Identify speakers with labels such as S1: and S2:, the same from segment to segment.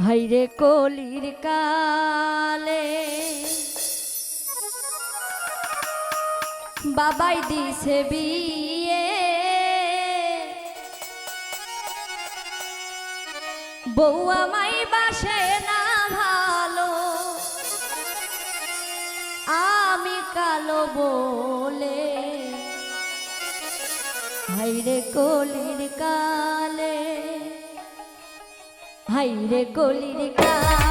S1: হাইরে কলির কালে। বাবাই দিছে বিয়ে। বউ আমাই বাসে না ভালো। আমি কালো বলে। হাইরে কলির কাল। হাই রে কলির কা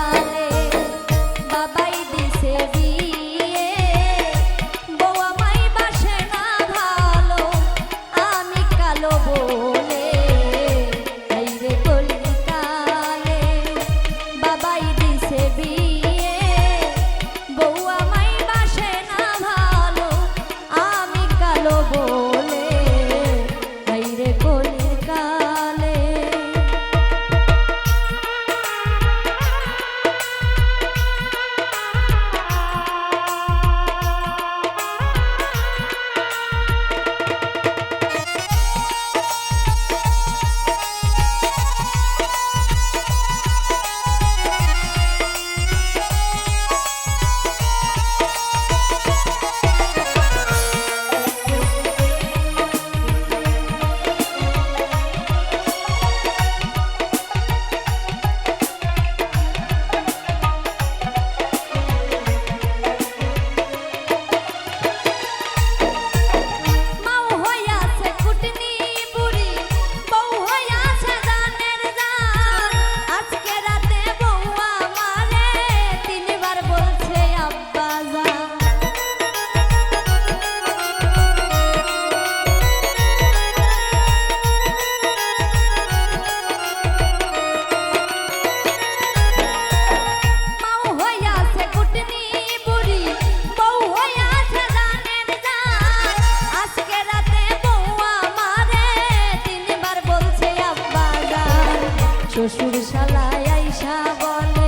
S1: আয়সা বলে।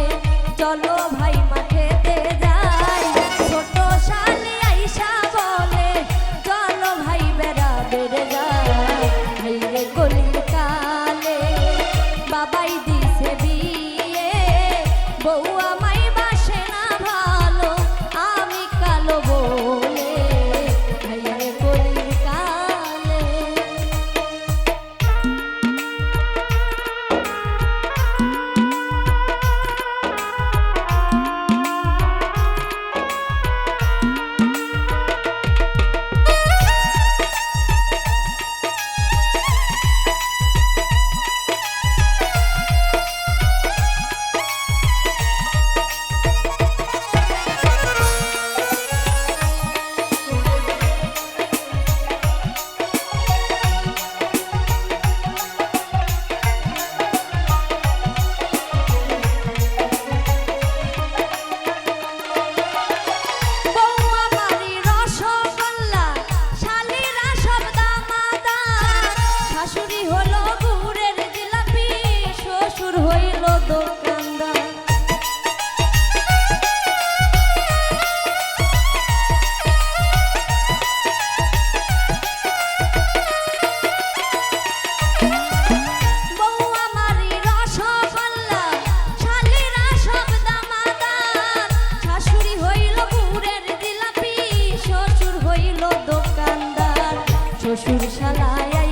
S1: শ্বশুর শালায়